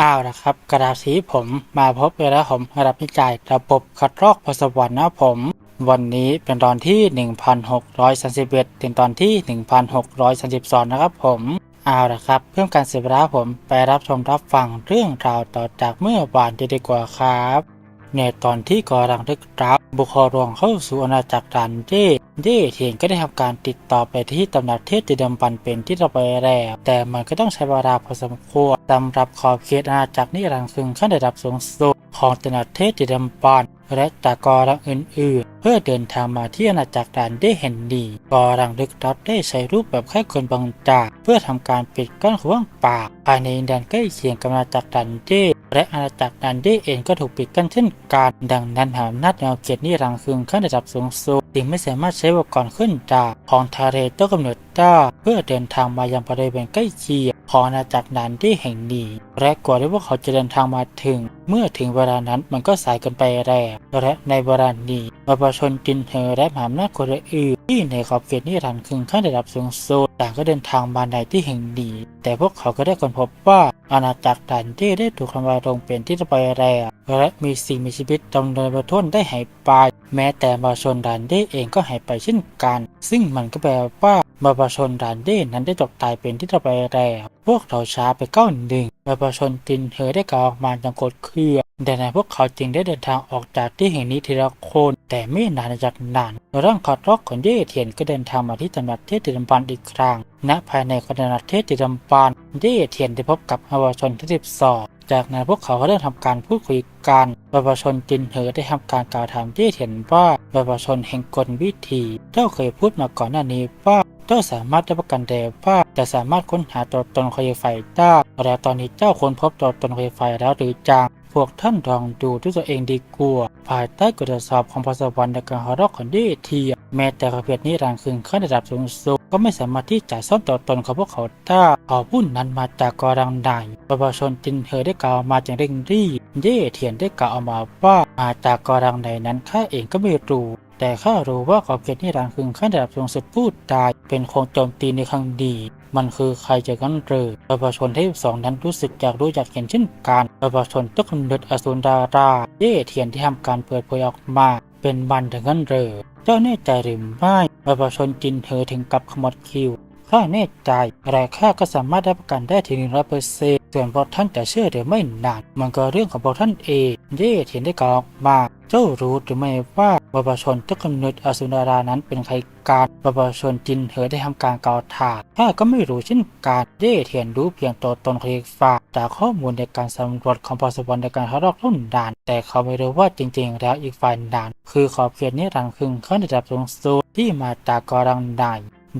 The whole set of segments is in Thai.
อ้าวนะครับ กระดาษสีผมมาพบกันแล้วผมรับนิจายระบบคัดลอกพสวรรค์นะผม วันนี้เป็นตอนที่ 1631 ถึงตอนที่ 1632 นะครับผมเอาละครับ เพื่อการเสียเวลาผมไปรับชมรับฟังเรื่องราวต่อจากเมื่อวานจะดีกว่าครับ ในตอนที่กอรังทึกรับ บุคคลรวงเข้าสู่อาณาจักรดันเดเดเทียนก็ได้ทำการติดต่อไปที่ตำหนักเทพติดมปันเป็นที่เราไปแล้ว แต่มันก็ต้องใช้เวลาพอสมควรสำหรับขอบเขตอาณาจักรนิรันดร์ซึ่งขั้นระดับสูงสุดของตำหนักเทพติดมปัน และจากอรังอื่นๆ เพื่อเดินทางมาที่อาณาจักรดันได้เห็นดีกอรังลึกลับได้ใช้รูปแบบแค่คนบางจากเพื่อทำการปิดกั้นขว้างปาก ภายในดินแดนใกล้เคียงกับอาณาจักรดันเดและอาณาจักรดันเดเองก็ถูกปิดกั้นเช่นกันดังนั้นหาอำนาจแนวเขตนิรันดร์คืนขั้นระดับสูงสุดจึงไม่สามารถใช้อุปกรณ์ขึ้นจากของทาเรต้นกำเนิดได้เพื่อเดินทางมายังบริเวณใกล้เคียง ของอาณาจักรดันเดแห่งนี้ และกว่าที่พวกเขาจะเดินทางมาถึง เมื่อถึงเวลานั้นมันก็สายเกินไปแล้วและในเวลานี้ประชาชนจินเฮอและมหาอำนาจคนอื่นที่ในขอบเขตนิรันดร์คืนขั้นระดับสูงสุดต่างก็เดินทางมาในที่แห่งนี้ แต่พวกเขาก็ได้ค้นพบว่าอาณาจักรดันเดได้ถูกทำลายลงเป็นที่ไปแล้วและมีสิ่งมีชีวิตจำนวนประทุนได้หายไป แม้แต่ประชาชนดันเดเองก็หายไปเช่นกัน ซึ่งมันก็แปลว่า ประชาชนดันเดนั้นได้ตกตายเป็นที่ไปแล้ว พวกเราช้าไปก้าวหนึ่งประชาชนตินเฮอได้กล่าวออกมาอย่างกรเคือดังนั้นพวกเขาจึงได้เดินทางออกจากที่แห่งนี้ทีละคน แต่ไม่นานจากนั้นร่างขัดรอกของเย่เทียนก็เดินทางมาที่ตำหนักเทพติดำปันอีกครั้งณภายในคณะเทพติดำปันเย่เทียนได้พบกับประชาชนที่สิบสอง จากนั้นพวกเขาก็เริ่มทำการพูดคุยกันบรรพชนจินเหอได้ทำการกล่าวถามเย่เถียนว่าบรรพชนแห่งกลวิธีเจ้าเคยพูดมาก่อนหน้านี้ว่าเจ้าสามารถได้ประกันแด้ว่าจะสามารถค้นหาตัวตนคอยไฟได้แล้วตอนนี้เจ้าค้นพบตัวตนคอยไฟแล้วหรือจัง พวกท่านลองดูด้วยตัวเองดีกว่าภายใต้กฎสอบของพสวรรค์ในการฮารอกของดีเทียแม้แต่ประเภทนี้รังคืนขั้นระดับสูงสุดก็ไม่สามารถที่จะซ่อนตัวตนของพวกเขาได้ขอพุ่นนั้นมาจากกอรังใดประชาชนจินเฮอได้กล่าวมาจากเร่งรีเย่เทียนได้กล่าวออกมาว่ามาจากกอรังใดนั้นข้าเองก็ไม่รู้ แต่ข้ารู้ว่าขอบเขตนิรันดร์คือขั้นระดับสูงสุดพูดได้เป็นโคงโจมตีในครั้งดี มันคือใครจะกันเรือประชาชนที่สองนั้นรู้สึกอยากรู้อยากเห็นเช่นกันประชาชนต้นกำเนิดอสูรดาราเย่เทียนที่ทำการเปิดเผยออกมา เป็นบันถึงกันเรือเจ้าแน่ใจหรือไม่ประชาชนจินเธอถึงกับขมวดคิวข้าแน่ใจแต่ข้าก็สามารถได้ประกันได้ถึงหนึ่งร้อยเปอร์เซ็นต์ส่วนพวกท่านจะเชื่อหรือไม่นั้นมันก็เรื่องของพวกท่านเอง เย่เทียนได้กล่าวออกมา เจ้ารู้หรือไม่ว่า ประชาชนที่กำเนิดอสุนารานั้นเป็นใครการประชาชนจินเหอได้ทำการกล่าวถามข้าก็ไม่รู้เช่นกันได้เทียนรู้เพียงตัวตนของอีกฝ่ายจากข้อมูลในการสำรวจของพสวรรค์ในการทดลองรุ่นด่าน แต่เขาไม่รู้ว่าจริง ๆ แล้วอีกฝ่ายด่าน คือขอบเขตนิรันดร์คึงขั้นระดับสูงสุดที่มาจากกอรังใด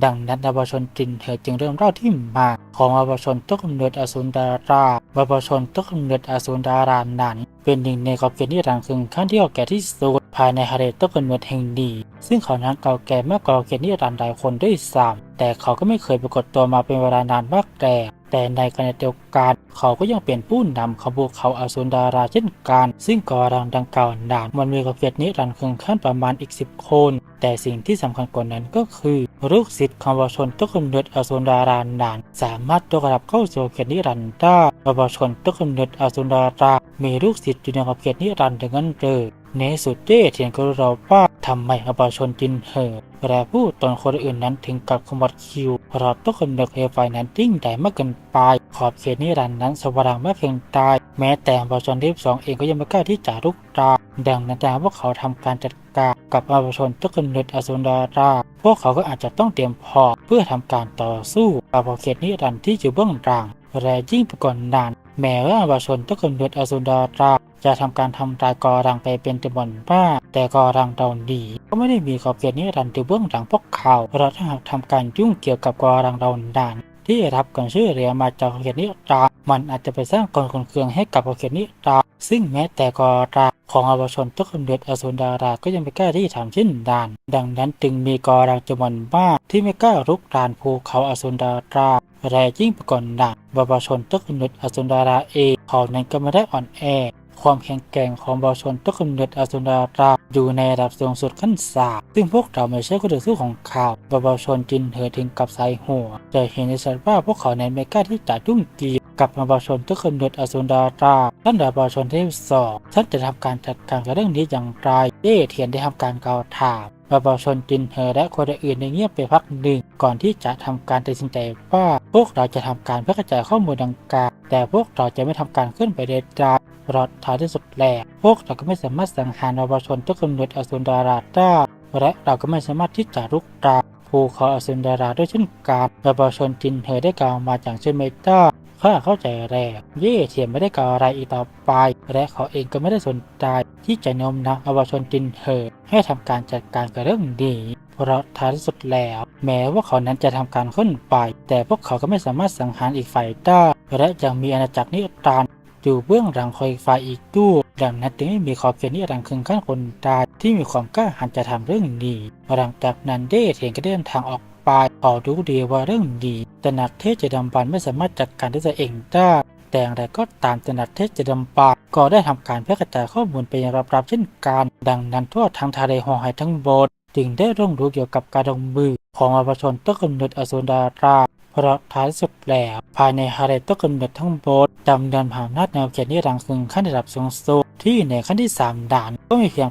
ดังนั้นอวชนจินเหตุจึงเริ่มเล่าที่มาของอวชนต้นกำเนิดอสุนดาราอวชนต้นกำเนิดอสุนดารานั้น เป็นหนึ่งในขอบเขตนิรันดร์คึงขั้นที่เก่าแก่ที่สุดภายในฮาเรต้นกำเนิดแห่งนี้ซึ่งเขานั้นเก่าแก่มากกว่าขอบเขตนิรันหลายคนด้วยซ้ำแต่เขาก็ไม่เคยปรากฏตัวมาเป็นเวลานานมากแก่แต่ในขณะเดียวกัน เขาก็ยังเป็นผู้นำขบวนเขาอสุนดาราเช่นกัน ซึ่งกอรังดังกล่าวนั้นมันมีกับเขตนิรันดร์คึงขั้นประมาณอีกสิบคน แต่สิ่งที่สำคัญกว่านั้นก็คือลูกศิษย์ของวชนต้นกมเนิดอสุนดารานานสามารถยกระดับเข้าสู่เขตนิรันดร์ได้วชนต้นกมเนิดอสุนดารา มีลูกศิษย์อยู่ในขอบเขตนิรันดร์ดังนั้นเจอ ในสุดเย่เทียนก็รู้เราว่าทำไมอวชนจินเหอและผู้ตนคนอื่นนั้นถึงกับขมวดคิวเพราะต้นกำเนิดเฮไฟนั้นยิ่งใหญ่มากเกินไป ขอบเขตนิรันดร์นั้นสว่างมากเพียงตาย แม้แต่อวชนที่สองเองก็ยังไม่กล้าที่จะลุกตาดังนั้นแต่พวกเขาทำการจัดการกับอวชนต้นกำเนิดอสุนดาราพวกเขาก็อาจจะต้องเตรียมพร้อมเพื่อทำการต่อสู้กับขอบเขตนิรันดร์ที่อยู่เบื้องหลังและยิ่งไปกว่านาน แม้ว่าบาชนต้นกำเนิดอสุนดาราจะทำการทำลายกอรังไปเป็นจำนวนมากแต่กอรังเตาดีก็ไม่ได้มีขอบเขตนิรันดร์เบื้องหลังพวกเขาเราถ้าหากทำการยุ่งเกี่ยวกับกอรังเตาดานที่รับการช่วยเหลือมาจากขอบเขตนิรันดร์มันอาจจะไปสร้างกลคนเคืองให้กับขอบเขตนิรันดร์ ซึ่งแม้แต่กอรังของอวชนตุ๊กำเนิดอสุนดาราก็ยังไม่กล้าที่ทำเช่นดาน ดังนั้นจึงมีกอรังจำนวนมากที่ไม่กล้ารุกรานภูเขาอสุนดาราแรงยิ่งไปกว่านนั้นบวชนตุ๊กำเนิดอสุนดาราเองเขานั้นก็ไม่ได้อ่อนแอ ความแข็งแกร่งของบาชนต้นกำเนิดอสุนดาราอยู่ในระดับสูงสุดขั้นสามซึ่งพวกเราไม่ใช่คู่ต่อสู้ของเขาประชาชนจินเหินถึงกับสายหัวจะเห็นได้ชัดว่าพวกเขาในไม่กล้าที่จะยุ่งเกี่ยวกับประชาชนทุกคนเดือดอสุนดาราท่านประชาชนที่สองท่านจะทำการจัดการกับเรื่องนี้อย่างไรเย่เทียนได้ทำการกล่าวถาม ประชาชนจินเฮอและคนอื่นในเงียบไปพักหนึ่ง ก่อนที่จะทำการตัดสินใจว่าพวกเราจะทำการเพื่อกระจายข้อมูลดังกล่าวแต่พวกเราจะไม่ทำการขึ้นไปเด็ดขาดเพราะท้ายที่สุดแล้วพวกเราก็ไม่สามารถสังหารประชาชนทุกคนเดือดอสุนดาราได้และเราก็ไม่สามารถที่จะรุกรานภูเขาอสุนดาราด้วยเช่นกันประชาชนจินเฮอได้กล่าวมาจากเชนเมตา ข้าเข้าใจแล้วเย่เทียนไม่ได้กล่าวอะไรอีกต่อไป และเขาเองก็ไม่ได้สนใจ ที่จะนมน้าวเยาวชนจินเหอให้ทำการจัดการกับเรื่องนี้เพราะท้ายที่สุดแล้ว แม้ว่าเขานั้นจะทำการขึ้นไป แต่พวกเขาก็ไม่สามารถสังหารอีกฝ่ายได้และยังมีอาณาจักรนิรันดร์อยู่เบื้องหลังคอยฝ่ายอีกด้วยดังนั้นจึงไม่มีขอบเขตนิรันดร์คึงขั้นคนใดที่มีความกล้าหาญจะทำเรื่องนี้หลังจากนั้นเย่เทียนก็เดินทางออก ปายเขารู้ดีว่าเรื่องดีแต่นักเทศจะดำบันไม่สามารถจัดการได้ตัวเองได้แต่อย่างไรก็ตามแต่นักเทศจะดำบานก็ได้ทำการแพร่กระจายข้อมูลไปยังรับๆเช่นกัน ดังนั้นทั่วทางทะเลหอหายทั้งหมดจึงได้ร่วงรู้เกี่ยวกับการลงมือของอภชนต้นกำเนิดอสุนดาราเพราะท้ายสุดแล้วภายในฮาเรต้นกำเนิดทั้งหมดดำเนินผ่านนาจแนวเขียนนิรังคึงขั้นระดับสูงสุดที่ในขั้นที่ 3 ด่านก็มีเพียง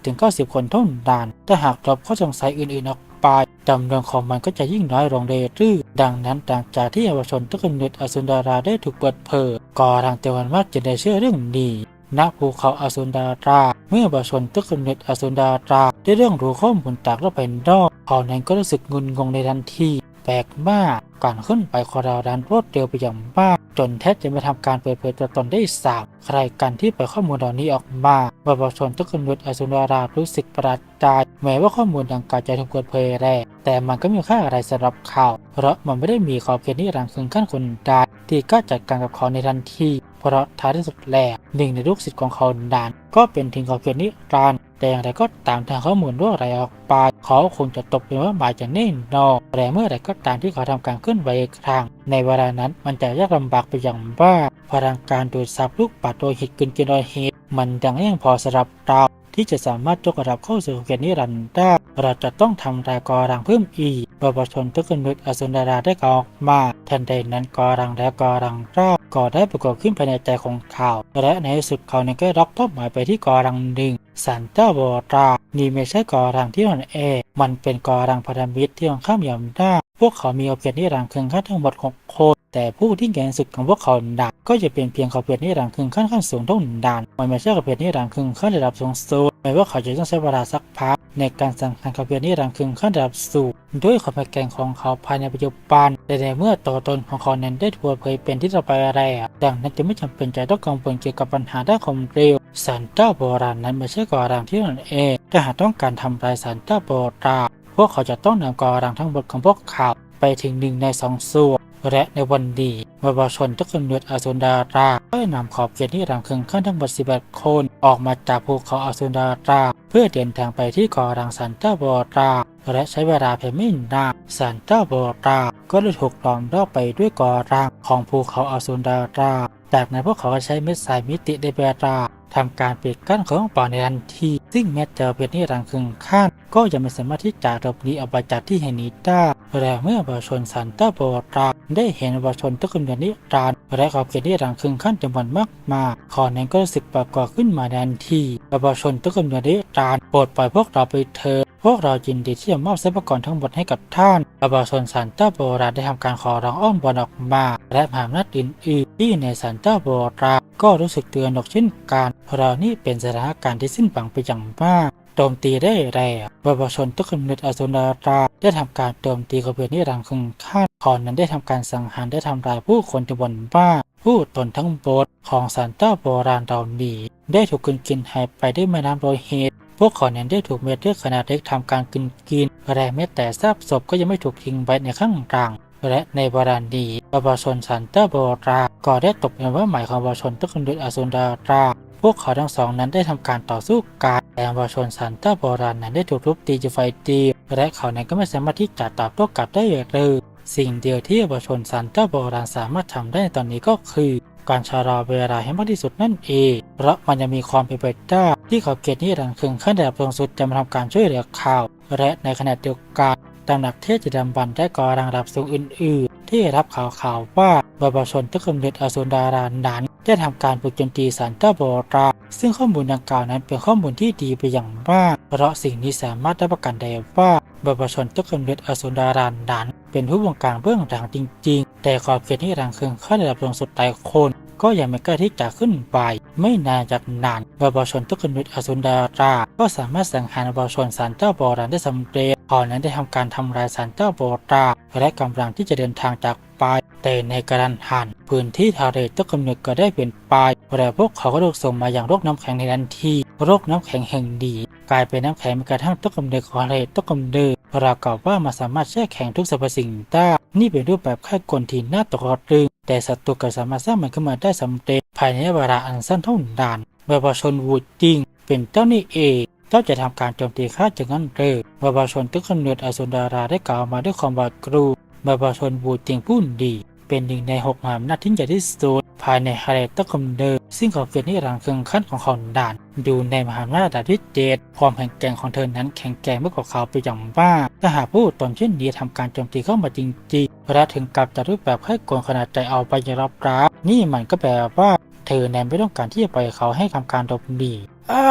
80-90 คนเท่านั้นแต่หากลบข้อสงสัยอื่นๆออก ไปจำนวนของมันก็จะยิ่งน้อยลงเรื่อยๆดังนั้นต่างจากที่เยาวชนต้นกำเนิดอสุนดาราได้ถูกเปิดเผยก็ทางเทวันมากจะได้เชื่อเรื่องนี้ณภูเขาอสุนดาราเมื่อบาชนตึกกำเนิดอสุนดาราได้เรื่องรู้ข้อมูลจากรอบภายนอกเขานั้นก็รู้สึกงุนงงในทันทีแปลกมากการขึ้นไปคอราวดันรวดเร็วไปอย่างมากจนแทบจะไม่ทำการเปิดเผยตัวตนได้สามใครกันที่ปข้อมูลเหล่านี้ออกมาประชาชนตึกกำเนิดอสุนดารารู้สึกประหลาดใจแม้ว่าข้อมูลดังกล่าวจะถูกเปิดเผยแล้แต่มันก็มีค่าอะไรสำหรับเขาเพราะมันไม่ได้มีขอบเขตนิรันดร์คึงขั้นคนใดที่กล้าจัดการกับเขาในทันทีเพราะท้ายที่สุดแล้วหนึ่งในลูกศิษย์ของเขาดานก็เป็นถึงขอบเขตนิรันดร์ แต่อย่างไรก็ตามทางข้อมูลรั่วไหลออกไปเขาคงจะตกเป็นว่าหมายจะแน่นอนแต่เมื่อไรก็ตามที่เขาทำการเคลื่อนไหวอีกครั้งในเวลานั้นมันจะยากลำบากไปอย่างมากพลังการดูดซับลูกปัดโดยหิตกินกินโดยหิตมันยังยังพอสำหรับเรา ที่จะสามารถยกระดับเข้าสู่เขตนิรันดร์ได้เราจะต้องทำรายกอรังเพิ่มอีกประชาชนทุกคนนึกอสุนดาราได้กล่าวออกมาทันใดนั้นกอรังและกอรังรอบก็ได้ปรากฏขึ้นภายในใจของเขาและในที่สุดเขาเนี่ยก็รับเป้าหมายไปที่กอรังหนึ่งสันเจ้าโบรานี่ไม่ใช่กอรังที่อ่อนแอมันเป็นกอรังพันธมิตรที่ของข้ามยำได้พวกเขามีโอเพียนนิรันดร์เคืองขั้นทั้งหมดหกคน แต่ผู้ที่แก่สุดของพวกเขาดักก็จะเป็นเพียงขอบเพียนนิรันดร์เคืองขั้นขั้นสูงเท่านั้นมันไม่ใช่ขอบเพียนนิรันดร์เคืองขั้นระดับสูงสุดแม้ว่าเขาจะต้องใช้เวลาสักพักในการสังหารขอบเพียนนิรันดร์เคืองขั้นระดับสูงด้วยความแข็งของเขาภายในปัจจุบันแต่ในเมื่อตัวตนของเขานั้นได้ถูกเปิดเผยเป็นที่ต่อไปอะไรดังนั้นจะไม่จำเป็นจะต้องกังวลเกี่ยวกับปัญหาด้านความเร็วสารเจ้าโบราณนั้นไม่ใช่กอรังที่อ่นแองแต่หากต้องการทำลายสารเจ้าโบราณพวกเขาจะต้องนำกอรังทั้งหมดของพวกเขาไปถึงหนึ่งในสองส่วน และในวันดีประชาชนทุกคนเนือดอสุนดาราก็นำขอบเขตที่ร่ำเคึงขั้นทั้งหมด11 คน ออกมาจากภูเขาอสุนดาราเพื่อเดินทางไปที่กอรังสันเจ้าบอราและใช้เวลาเพียงไม่นานสันเจ้าบอราก็ได้ถูกล้อมรอบไปด้วยกอรังของภูเขาอสุนดารา จากนั้นพวกเขาก็ใช้เม็ดสายมิติเดเบราทำการปิดกั้นของป่าในทันที ซึ่งแม้เจอเพชรนิรันดร์คึงขั้นก็ยังไม่สามารถที่จะหลบหนีออกไปจากที่แห่งนี้ได้และเมื่อประชาชนสันตาโบราได้เห็นประชาชนตะกุมเดือนนิรันดร์และขอบเขตนิรันดร์คึงขั้นจำนวนมากมาขอนั้นก็รู้สึกประกอบขึ้นมาทันทีประชาชนตะกุมเดือนนิรันดร์โปรดปล่อยพวกเราไปเถิด พวกเรายินดีที่จะมอบทรัพยากรทั้งหมดให้กับท่านประชาชนสันตาโบราได้ทำการขอร้องอ้อนวอนออกมา และมหาอำนาจอื่นๆที่ในสันตาโบราก็รู้สึกเตือนออกเช่นกันเพราะนี่เป็นสถานการณ์ที่สิ้นหวังไปอย่างมากโจมตีได้แรงประชาชนทุกคนเนิดอสุนาราได้ทำการโจมตีกระเบือนิรังคึงคาดขอนนั้นได้ทำการสังหารได้ทำลายผู้คนจำนวนมากผู้ตนทั้งบทของสารเจ้าโบราณเหล่านี้ได้ถูกกินกินหายไปด้วยแม่น้ำโรหิต พวกเขาเนั้นได้ถูกเม็ดเลือดขนาดเล็กทำการกินกินและแม้แต่ซากศพก็ยังไม่ถูกทิ้งไว้ในข้างกลางและในบารานีประชาชนสันเตอร์โบราก็ได้ตกเป็นว่าหมายของประชาชนทุกคนด้วยอสุนดาราพวกเขาทั้งสองนั้นได้ทำการต่อสู้กันแต่ประชาชนสันเตอร์โบราณนั้นได้ถูกทุบตีจนไฟตีและเขานั้นก็ไม่สามารถที่จะตอบโต้กลับได้เลยสิ่งเดียวที่ประชาชนสันเตอร์โบราณสามารถทำได้ในตอนนี้ก็คือ การชะลอเวลาให้มากที่สุดนั่นเอง เพราะมันยังมีความเป็นไปได้ที่ขอบเขตนิรันดร์คึงขั้นระดับสูงสุดจะมาทำการช่วยเหลือข่าว และในขณะเดียวกันตำหนักเทพจิตดำบันได้ก่อรังระดับสูงอื่น ๆ ที่รับข่าวข่าวว่าบรรพชนตะกำเนิดอสูรดารานั้นได้ทำการปลุกโจมตีสารเจ้าโบราซึ่งข้อมูลดังกล่าวนั้นเป็นข้อมูลที่ดีไปอย่างมาก เพราะสิ่งนี้สามารถรับประกันได้ว่า บรรพชนตะกำเนิดอสูรดารานั้นเป็นผู้บงการเบื้องหลังจริง ๆ แต่ขอบเขตนิรันดร์คึงขั้นระดับสูงสุดหลายคน ก็ยังไม่กล้าที่จะขึ้นไปไม่นานจากนั้นบาบาชนตุกนุษอสุนดารา ก็สามารถสังหารบาบาชนสารเจ้าโบราณได้สำเร็จพอนนั้นได้ทำการทำลายสารเจ้าโบราณและกำลังที่จะเดินทางจากไป แต่ในกระดันหันพื้นที่ทะเลตุกำเนิดก็ได้เปลี่ยนไปและพวกเขาก็ถูกส่งมาอย่างโรคน้ำแข็งในทันทีโรคน้ำแข็งแห่งดี กลายเป็นน้ำแข็งกระทั่งตุกำเนิดของทะเลตุกำเนิดรากับว่ามันสามารถแช่แข็งทุกสรรพสิ่งได้ นี่เป็นรูปแบบค่ายกลที่น่าตกตรึง แต่ศัตรูก็สามารถสร้างมันขึ้นมาได้สำเร็จ ภายในเวลาอันสั้นเท่านานบาบาชนวูดจริง เป็นเจ้านี่เองเจ้าจะทำการโจมตีข้าจากนั้นเร็วบาบาชนตึกกำเนิดอสุรดาราได้กล่าวมาด้วยความหวาดกลัวบาบาชนวูดจริงผู้ดี เป็นหนึ่งในหกมหาอำนาจที่ใหญ่ที่สุด ภายในฮาเลตะกำเนิดซึ่งเขาเกิดนิรันดร์เคืองขั้นของเขาด่าน ดูในมหาอำนาจดาบที่เจ็ดความแข็งแกร่งของเธอนั้นแข็งแกร่งเมื่อกว่าเขาไปอย่างมากถ้าหากผู้ตนเช่นนี้ทำการโจมตีเข้ามาจริงๆและถึงกับจะรูปแบบให้กลขนาดใจเอาไปยรับรับนี่มันก็แปลว่าเธอแนนไม่ต้องการที่จะปล่อยเขาให้ทำการหลบหนีอ้า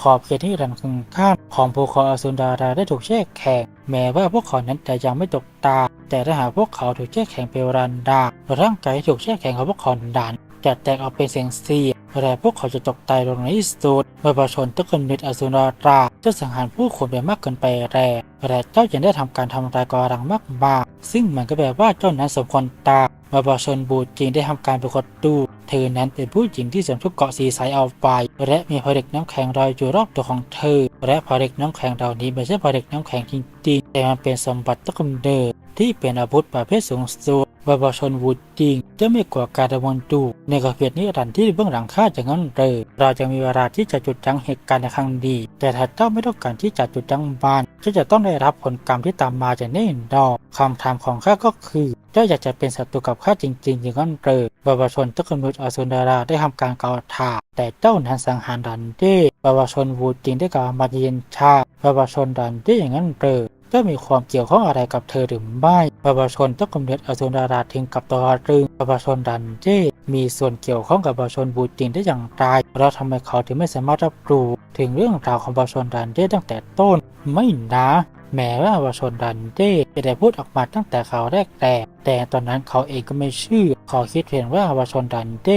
ขอบเขตที่รันคึงข้ามของภูเขาอสุนดาราได้ถูกแช่แข็งแม้ว่าพวกเขานั้นจะยังไม่ตกตา แต่ถ้าหากพวกเขาถูกแช่แข็งเป็นเวลานดาร่างกายถูกแช่แข็งของพวกเขานั้นจะแตกออกเป็นเสียงเสียและพวกเขาจะตกตายลงในที่สุดเมื่อประชาชนตะกำเนิดอสุนาราจะสังหารผู้คนไปมากเกินไปแร่และเจ้ายังได้ทำการทำลายกรังมากมากๆซึ่งมันก็แปลว่าเจ้านั้นสมควรตายเมื่อประชาชนบูจริงได้ทำการปรากฏดู เธอนั้นเป็นผู้หญิงที่สวมชุดเกาะสีสายเอาไปและมีผลึกน้ำแข็งลอยอยู่รอบตัวของเธอ และผลึกน้ำแข็งเหล่านี้ไม่ใช่ผลึกน้ำแข็งจริงๆแต่มันเป็นสมบัติตะกำเนิด ที่เป็นอาวุธประเภทสูงสุดบาบาชนวูดจริง จะไม่กลัวการดำเนินดูในกระเพียดนิรันดร์ที่เบื้องหลังข้าจะงั้นเลยเราจะมีเวลาที่จะจุดจังเหตุการณ์ในครั้งดี แต่ถ้าเจ้าไม่ต้องการที่จะจุดจังบานเจ้าจะต้องได้รับผลกรรมที่ตามมาจากแน่นอนคำถามของข้าก็คือเจ้าอยากจะเป็นศัตรูกับข้าจริงๆอย่างนั้นเลยบาบาชนตะกำเนิดอสุนดาราได้ทำการกล่าวถาแต่เจ้านั้นสังหารดันเด้บาบาชนวูดจริงได้กล่าวมาเย็นชาบาบาชนดันเด้อย่างนั้นเลย จ้ามีความเกี่ยวข้องอะไรกับเธอหรือไม่ประชาชนต้องกำเนิดอสุนดาราถึงกับตัวรึงประชาชนดันเจมีส่วนเกี่ยวข้องกับประชาชนบูจิงได้อย่างไรเราทำไมเขาถึงไม่สามารถรับรู้ถึงเรื่องราวของประชาชนดันเจตั้งแต่ต้นไม่นะแม้ว่าประชาชนดันเจจะได้พูดออกมาตั้งแต่ข่าวแรกแต่แต่ตอนนั้นเขาเองก็ไม่เชื่อเขาคิดเพียงว่าประชาชนดันเจ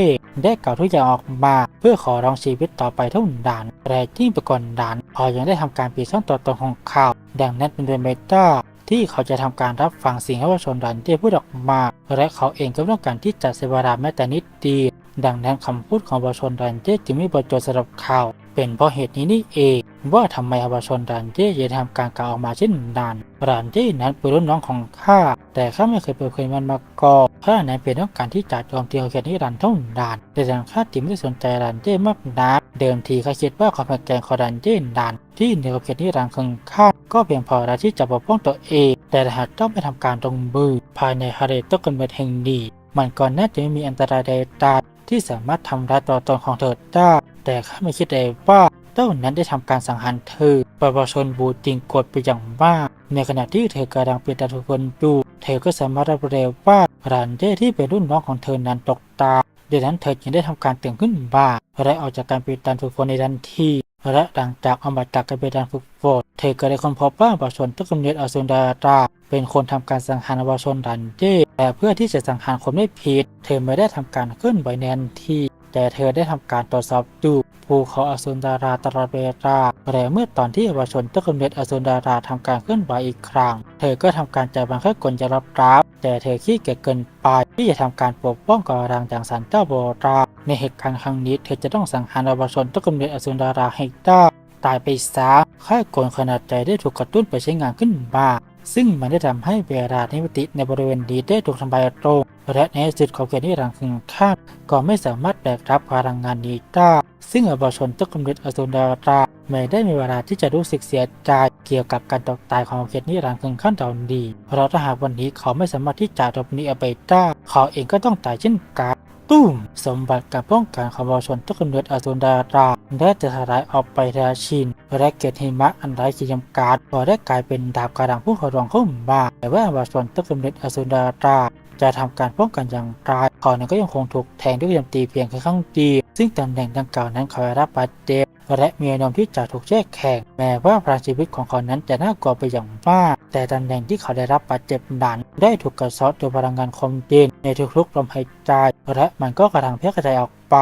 ได้กล่าวทุกอย่างออกมา เพื่อขอรองชีวิตต่อไปเท่านั้นแต่ที่ไปก่อนนั้นเขายังได้ทำการปีซ่องตัวตนของเขาดังนั้นเป็นเมตาที่เขาจะทำการรับฟังสิ่งที่ประชาชนดันเจพูดออกมา และเขาเองก็ต้องการที่จะเสวราแม้แต่นิดเดียวดังนั้นคำพูดของประชาชนดันเจจึงไม่ประโยชน์สำหรับเขา เป็นเพราะเหตุนี้นี่เองว่าทำไมประชนดันเจยังทำการกล่าวออกมาเช่นนั้นดันเจนั้นเป็นรุ่นน้องของข้าแต่ข้าไม่เคยเปิดเผยมันมาก่อนข้านั้นเป็นต้องการที่จะโจมตีเขาแค่นี้รันเท่านั้นแต่ทางข้าติไม่ได้สนใจดันเจมากนักเดิมทีข้าคิดว่าความแข็งแกร่งของดันเจดันที่เหนือเขตนิรันของข้าก็เพียงพอแล้วที่จะปกป้องตัวเอง แต่หากต้องไปทำการลงมือภายในฮาเรตกันเมืแห่งนี้มันก็น่าจะไม่มีอันตรายใดๆที่สามารถทำร้ายตัวตนของเธอได้ แต่ข้าไม่คิดเลยว่าเจ้านั้นได้ทำการสังหารเธอประชาชนบูติงกดไปอย่างมาก ในขณะที่เธอกำลังเป็นดารุพลอยู่เธอก็สามารถรับรู้ว่ารันเด้ที่เป็นรุ่นน้องของเธอนั้นตกตาดังนั้นเธอจึงได้ทำการตื่นขึ้นบ้าและออกจากการเป็นการฝึกฝนในทันทีและหลังจากออกมาจากการเป็นการฝึกฝนเธอก็ได้ค้นพบว่าประชาชนต้นกำเนิดอสุนดาราเป็นคนทำการสังหารประชาชนรันเด้แต่เพื่อที่จะสังหารคนไม่ผิด เธอไม่ได้ทำการเคลื่อนไหวในทันที แต่เธอได้ทำการตรวจสอบดูภูเขาอสุนดาราตลอดเวลาแต่เมื่อตอนที่เยาวชนต้นกำเนิดอสุนดาราทำการเคลื่อนไหวอีกครั้ง เธอก็ทำการใจบังคับกลจะรับรับ แต่เธอขี้เกียจเกินไปที่จะทำการปกป้องกอรังจากสันเจ้าโบราในเหตุการณ์ครั้งนี้เธอจะต้องสังหารเยาวชนต้นกำเนิดอสุนดาราให้ได้ตายไปซะค่ายกลขนาดใจได้ถูกกระตุ้นไปใช้งานขึ้นมา ซึ่งมันได้ทำให้เวลานิมิติในบริเวณนี้ได้ถูกทำลายลงและในสุดของเกณฑ์ที่รังคึงคาดก็ไม่สามารถแบกรับพลังงานนี้ได้ซึ่งอวชนต้นกำเนิดอสุนดาราไม่ได้มีเวลาที่จะรู้สึกเสียใจเกี่ยวกับการตกตายของเกณฑ์นิรันดร์คึงขั้นตอนดีเพราะถ้าหากวันนี้เขาไม่สามารถที่จะหลบหนีเอไปได้เขาเองก็ต้องตายเช่นกัน ตุ้มสมบัติการป้องกันของประชาชนต้นกำเนิดอาสุนดาราได้จะสลายออกไปทาชินและเกล็ดหิมะอันไร้ขีดจำกัดก็ได้กลายเป็นดาบกระดังผู้ขอรองเข้ามาแต่ว่าประชาชนต้นกำเนิดอาสุนดาราจะทำการป้องกันอย่างไรเขานั้นก็ยังคงถูกแทงด้วยโจมตีเพียงแค่ครั้งเดียวซึ่งตำแหน่งดังกล่าวนั้นเขาได้รับบาดเจ็บ และมีแนวโน้มที่จะถูกแช่แข็งแม้ว่าพลังชีวิตของเขานั้นจะน่ากลัวไปอย่างมาก แต่ตำแหน่งที่เขาได้รับบาดเจ็บนั้นได้ถูกกระซาะโดยพลังงานคมเย็นในทุกๆลมหายใจและมันก็กระทำแพร่กระจายออกไป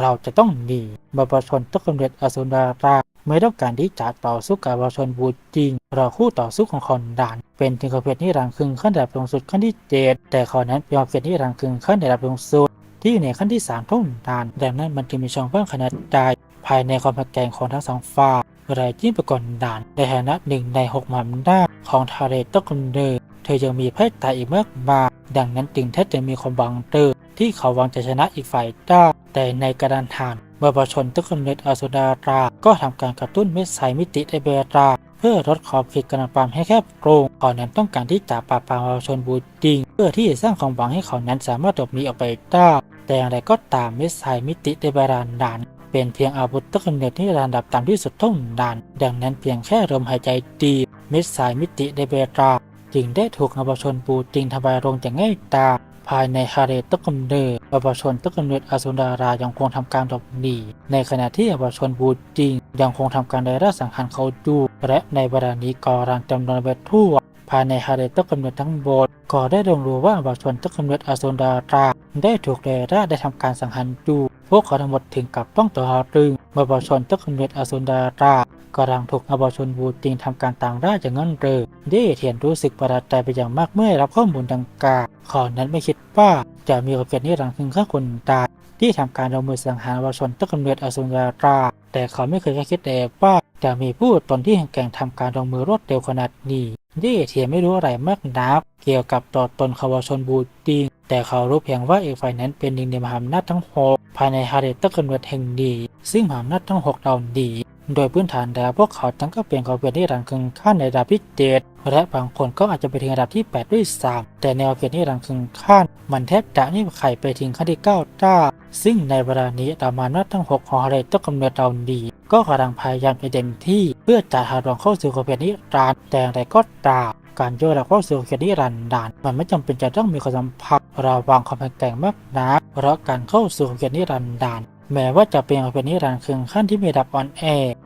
เราจะต้องหนีบรรพชนต้นกำเนิดอสุนดาราไม่ต้องการที่จะต่อสู้กับบรรพชนบูจริงเราคู่ต่อสู้ของคอนดานเป็นถึงกระเพชรนิรันดร์คึงขั้นระดับสูงสุดขั้นที่เจ็ดแต่เขานั้นเป็นกระเพชรนิรันดร์คึงขั้นระดับสูงสุดที่อยู่ในขั้นที่3ทุ่มดานดังนั้นมันจึงมีช่องว่างขนาดใหญ่ ภายในความขัดแย้งของทั้งสองฝ่ายไรยจิ้มประกอบด่านในฐานะหนึ่งในหกหมันด้าของทาเรตกำเนิดเธอยังมีไพ่ตายอีกมากมายดังนั้นจึงแทบจะมีความหวังเตอที่เขาหวังจะชนะอีกฝ่ายได้แต่ในกระดานฐานเมื่อประชาชนตกกำเนิดอสุดารา ก็ทำการกระตุ้นเม็ดสายมิติไอเบรา เพื่อลดขอบเขตการปามให้แคบโกรงเขานั้นต้องการที่จะปราบปรามประชาชนบูจริง เพื่อที่จะสร้างความหวังให้เขานั้นสามารถหลบหนีออกไปได้แต่อย่างไรก็ตามเม็ดสายมิติไอเบรานาน เป็นเพียงอาวุธต้นกำเนิดที่ระดับต่ำที่สุดเท่านั้นดังนั้นเพียงแค่ลมหายใจดีเม็ดสายมิติไดเบราจึงได้ถูกนปชนปูจริงทำลายลงอย่างง่ายดายภายในคาเรตต้นกำเนิดนปชนต้นกำเนิดอสุนดารายังคงทำการหลบหนีในขณะที่นปชนบูจริง ยังคงทำการไดราสังหารเขาดูและในเวลานี้กอรังจำนวนไปทั่ว ภายในฮาเรตต้นกำเนิดทั้งหมดก็ได้ลงรู้ว่าประชาชนต้นกำเนิดอาซุนดาราได้ถูกเดราได้ทำการสังหารดู พวกเขาทั้งหมดถึงกับต้องตัวหารึงเมื่อปชนต้นกำเนิดอาซุนดารากำลังถูกอาบชนบูจริงทำการต่างราอย่างนั้นเลยเด้เทียนรู้สึกประหลาดใจไปอย่างมากเมื่อรับข้อมูลดังกล่าวขานั้นไม่คิดว่าจะมีโอกาสนี้รังถึงข้าคนตายที่ทำการลงมือสังหารอาบชนต้นกำเนิดอาซุนดาราแต่เขาไม่เคยคิดเลยว่าจะมีผู้ตนที่แข็งแกร่งทำการลงมือรวดเร็วขนาดนี้เย่เทียนไม่รู้อะไรมากนักเกี่ยวกับตัวตนขาวชนบูติงแต่เขารู้เพียงว่าเอกฝ่ายนั้นเป็นหนึ่งในมหาอำนาจทั้งหก ภายในฮาเรตเตอร์กำเนิดแห่งดีซึ่งหาอำนาจทั้งหกเหล่านี้โดยพื้นฐานแล้วพวกเขาทั้งก็เป็นเขาเป็นที่รังคึงขั้นในระดับที่เจ็ดและบางคนก็อาจจะไปถึงระดับที่ 8 ด้วยซ้ำแต่แนวเพียรที่รังคึงขั้นมันแทบจะไม่มีใครไปถึงขั้นที่9ได้ซึ่งในเวลานี้ดามานัดทั้ง6ของฮาเรตเตอร์กำเนิดเราดีก็กำลังพยายามอย่างเต็มที่ เพื่อจะหาทางเข้าสู่เขาเป็นนิรันดร์แต่อย่างไรก็ตาม การโยนเราเข้าสู่เขตนิรันดร์มันไม่จำเป็นจะต้องมีความสัมพันธ์ระหว่างความแข็งแกร่งมากนักเพราะการเข้าสู่เขตนิรันดร์แม้ว่าจะเป็นเป็นนิรันดร์คืนขั้นที่มีระดับอ่อนแอ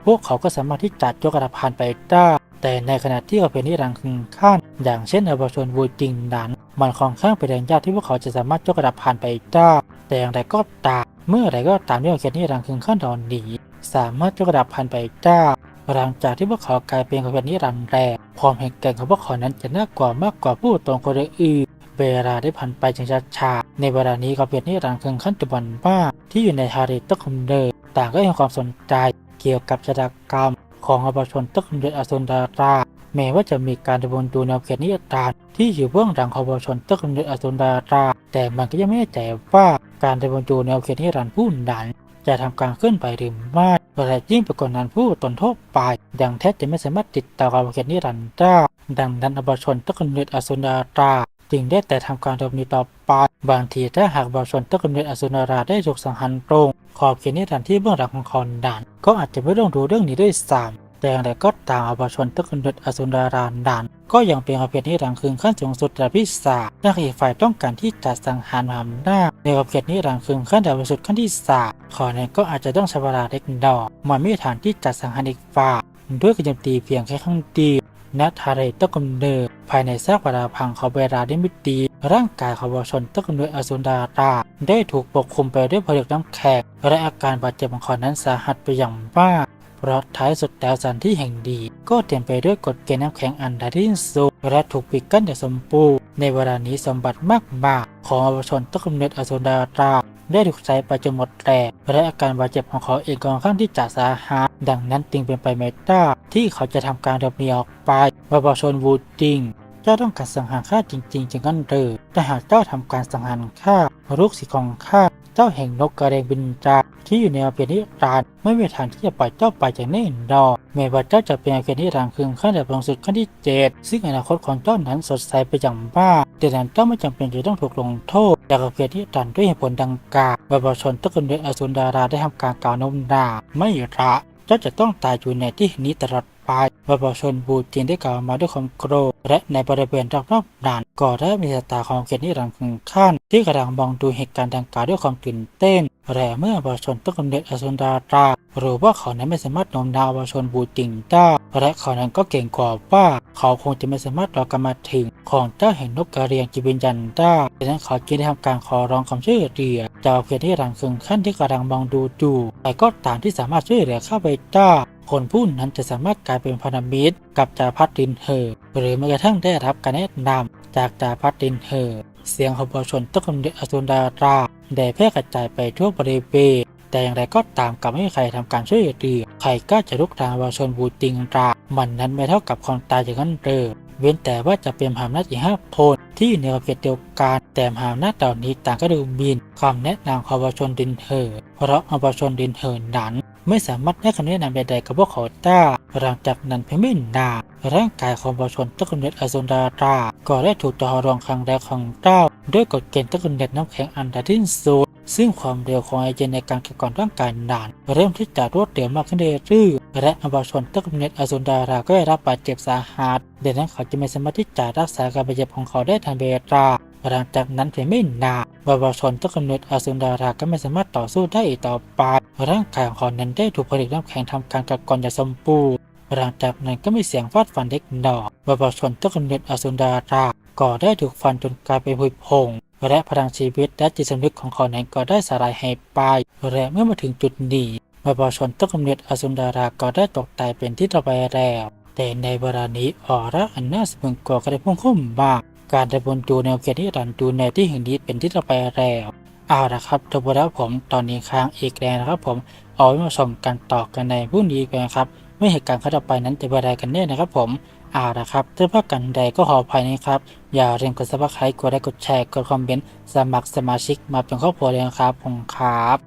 พวกเขาก็สามารถที่จะยกระดับผ่านไปได้แต่ในขณะที่เป็นนิรันดร์คืนขั้น อย่างเช่นอวชนวูจริงนั้นมันค่อนข้างเป็นเรื่องยากที่พวกเขาจะสามารถยกระดับผ่านไปได้แต่อย่างไรก็ตามเมื่อไรก็ตามที่เขตนิรันดร์คืนขั้นตอนนี้สามารถยกระดับผ่านไปได้หลังจากที่พวกเขากลายเป็นคนเป็นนิรันดร์แรก ความแข็งแกร่งของพวกเขานั้นจะน่ากลัวมากกว่าผู้ตรงคนอื่นเวลาได้ผ่านไปอย่างช้าๆในเวลานี้ก็เป็นนิรันดร์คืนขั้นจุบันบ้าที่อยู่ในฮาริตะคุมเดอร์ต่างก็ยังความสนใจเกี่ยวกับชะตากรรม ของอภชนตะคุมเดอร์อสุนดาราแม้ว่าจะมีการดำเนินดูแนวเขตนิยตานที่อยู่เบื้องหลังของอภชนตะคุมเดอร์อสุนดาราแต่มันก็ยังไม่แน่ใจว่าการดำเนินดูแนวเขตนิรันดร์ผู้นั้น จะทำการขึ้นไปหรือไม่แต่ยิ่งไปกว่านั้นผู้ตนทั่วไปดังแทบจะไม่สามารถติดต่อกับเขตนิรันดร์ได้ดังนั้นอบชนตะกำเนิดอสุนาราจึงได้แต่ทำการดำเนินต่อไปบางทีถ้าหากบาชนต้นกำเนิดอสุนาราได้ถูกสังหารตรง ขอบเขตนิรันดร์ที่เบื้องหลังของคอนดานก็อาจจะไม่ต้องรู้เรื่องนี้ด้วยซ้ำ แต่อย่างไรก็ตามอาบาชนต้นกำเนิดอสุนดาราดาน ก็ยังเป็นอบเขตนิรันดร์คืนขั้นสูงสุดระดับที่สามนักอีกฝ่ายต้องการที่จะสังหารมหาอำนาจในอบเขตนิรันดร์คืนขั้นระดับสุดขั้นที่สามขอนั้นก็อาจจะต้องใช้เวลาเล็กน้อยมันไม่มีทางที่จะสังหารอีกฝ่ายด้วยการโจมตีเพียงแค่ครั้งเดียวณทาเรตกำเนิดภายในซากปราพังเขาเวลาได้มิตีร่างกายของวชนตกำเนิดอสุนดาราได้ถูกปกคลุมไปด้วยผลึกน้ำแข็งและอาการบาดเจ็บของเขานั้นสาหัสไปอย่างมาก เพราะท้ายสุดแล้วสถานที่แห่งดี ก็เต็มไปด้วยกฎเกณฑ์น้ำแข็งอันใดที่สุดและถูกปิดกั้นอย่างสมบูรณ์ในเวลานี้สมบัติมากมายของอวชนตกำเนิดอสุนดาราได้ถูกใช้ไปจนหมดแรงและอาการบาดเจ็บของเขาเองก็ค่อนข้างที่จะสาหัสดังนั้นจึงเป็นไปไม่ได้ที่เขาจะทำการหลบหนีออกไปวาบชนวูดจริงเจ้าต้องการสังหารข้าจริง ๆจึงงั้นเถอแต่หากเจ้าทำการสังหารข้าลูกศิษย์ของข้า จ้าแห่งนกกระเรงบินจาที่อยู่ในอาเพียนิรันดร์ไม่มีทางที่จะปล่อยเจ้าไปจากแน่นอนแม้ว่าเจ้าจะเป็นอาเพียนิรันดร์คืนขั้นระดับลงสุดขั้นที่เจ็ดซึ่งอนาคตของเจ้านั้นสดใสไปอย่างมากแต่นั้นเจ้าไม่จำเป็นจะต้องถูกลงโทษจากอาเพียนิรันดร์ด้วยเหตุผลดังกล่าวบรรพชนตระกูลเดชอสุนดาราได้ทำการกล่าวโน้มน้าวไม่ละ ก็จะต้องตายอยู่ในที่นี้ตลอดไปประชาชนบูจินได้กล่าวมาด้วยความโกรธและในบริเวณรอบๆด่านก็ได้มีสตาของเกียรตินิรันดร์ถึงขั้นที่กำลังมองดูเหตุการณ์ดังกล่าวด้วยความตื่นเต้น และเมื่อประชาชนต้องกำเนิดอสุนดาราหรู้ว่าเขานั้นไม่สามารถโน้มน้าวประชาชนบูจิงได้และเขานั้นก็เก่งกว่าว่า เขาคงจะไม่สามารถรอกรรมาถึง ของเจ้าแห่งนกกระเรียงจิวิญญาณได้ดังนั้นเขาจึงได้ทำการขอร้องความช่วยเหลือจากเกียรตินิรันดร์ถึงขั้นที่กำลังมองดูดูแต่ก็ตามที่สามารถช่วยเหลือเข้าไปได้คนผู้นั้นจะสามารถกลายเป็นพันธมิตรกับจาพัดดินเหอหรือแม้กระทั่งได้รับการแนะนำจากจาพัดดินเหอ เสียงของประชาชนต้องกำเนิดอสุนดาราได้แพร่กระจายไปทั่วบริเวณแต่อย่างไรก็ตามกับไม่มีใครทำการช่วยเหลือใครก็จะลุกรานประชาชนบูติงรามันนั้นไม่เท่ากับความตายอย่างนั้นเดิมเว้นแต่ว่าจะเป็นมหาอำนาจอีกห้าคนที่อยู่ในประเภทเดียวกันแต่มหาอำนาจเหล่านี้ต่างก็ดูหมินคำแนะนำของประชาชนดินเหอเพราะประชาชนดินเหอนั้น ไม่สามารถให้คำแนะนำใดๆกับพวกเขาได้หลังจากนั้นเพียงไม่นานร่างกายของประชาชนตะกุนเนตอสุนดาราก็ได้ถูกต่อรองครั้งแรกของเจ้าด้วยกฎเกณฑ์ตะกุนเนตน้ำแข็งอันดับที่สุดซึ่งความเร็วของไอเจนในการขัดกร่อนร่างกายนาน เริ่มที่จะรวดเร็วมากขึ้นเรื่อยๆและอภชนตะกุนเนตอสุนดาราก็ได้รับบาดเจ็บสาหัสดังนั้นเขาจะไม่สามารถที่จะรักษาการบาดเจ็บของเขาได้ทันเวลา หลังจากนั้นเพียงไม่นานบาบาชนต้นกำเนิดอสุนดาราก็ไม่สามารถต่อสู้ได้อีกต่อไปร่างกายของเขานั้นได้ถูกผลิตน้ำแข็งทำการกัดกร่อนอย่างสมบูรณ์หลังจากนั้นก็มีเสียงฟาดฟันเล็กน้อยบาบาชนต้นกำเนิดอสุนดาราก็ได้ถูกฟันจนกลายเป็นผุยผงและพลังชีวิตและจิตสำนึกของเขานั้นก็ได้สลายหายไปและเมื่อมาถึงจุดนี้บบาชนต้นกำเนิดอสุนดาราก็ได้ตกตายเป็นที่ต่อไปแล้ว แต่ในเวลานี้ออร่าอันน่าสะพรึงกลัวก็ได้พุ่งเข้ามา การได้บนดูแนวเกียรติรันดูในที่แห่งนี้เป็นที่ต่อไปแล้วเอาละครับจบแล้วผมตอนนี้ค้างอีกแล้วนะครับผมเอาไว้มาชมกันต่อกันในพรุ่งนี้กันะครับไม่เหตุการณ์ข้าต่อไปนั้นจะเป็นอะไรกันแน่นะครับผมเอาละครับถ้าพลาดกันใดก็ขออภัยนะครับ อย่าลืมกดซับสไครต์กดไลค์กดแชร์กดคอมเมนต์สมัครสมาชิกมาเป็นครอบครัวเลยนะครับผมครับ